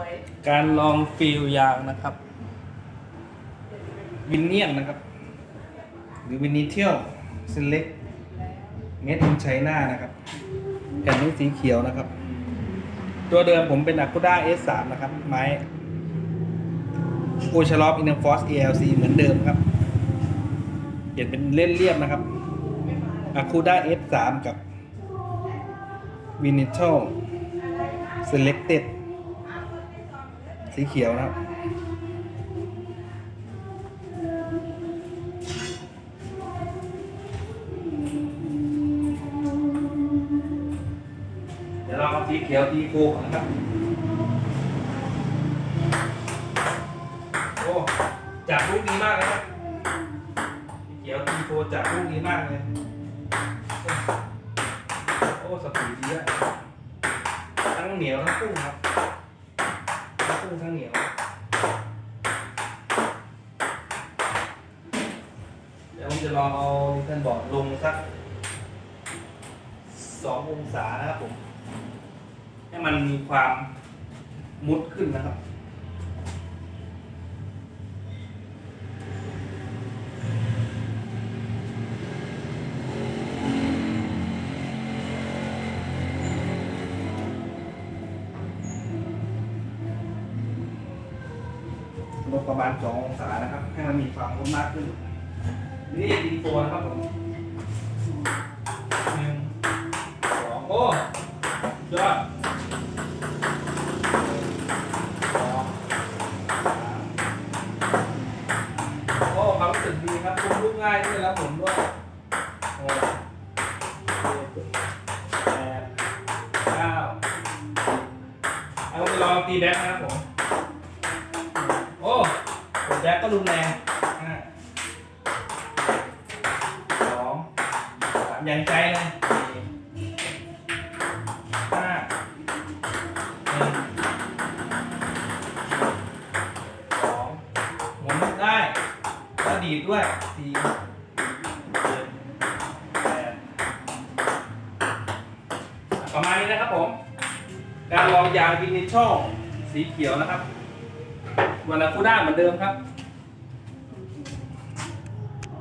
วยการลองฟิลยางนะครับ วินเนียนนะครับ หรือวินนิเทียลเซเล็กเมดอินไชน่านะครับ แผ่นนี้สีเขียวนะครับ ตัวเดิมผมเป็น a k u d a S3 นะครับ ไม้โอชาลอฟอินฟอส ELC เหมือนเดิมครับเปลี่ยนเป็นเล่นเรียบนะครับ a k u d a S3 กับ v i n i t a l Selected สีเขียวนะครับเดี๋ยวเราเอาสีเขียวตีโฟก่อนนะครับ โอ้จากลูกนี้มากเลยครับสีเขียวตีโฟจากลูกนี้มากเลย โอ้สปีดดีอะทั้งเหนียวทั้งพุ่งครับ กุ้งข้างเหนียวเดี๋ยวผมจะลองเอานิทันบอร์ดลงสักสององศานะครับผม ให้มันมีความมุดขึ้นนะครับ ลดประมาณสององศานะครับ ให้มันมีความมุดมากขึ้น นี่ดีโฟนะครับผมหนึ่งสองโอ้ยอดสองสามโอ้ความรู้สึกดีครับคุมลูกง่ายด้วยแล้วผมด้วยหกเจ็ดแปดเก้าเอาไปลองตีแบ็คนะครับผม แบ็คก็รุนแรงห้าสองสามยันใจเลยห้าหนึ่งสองหมุนได้แล้วดีดด้วยสี่ประมาณนี้นะครับผม การลองยางวินิชช่อลสีเขียวนะครับ วันลาคูด้าเหมือนเดิมครับ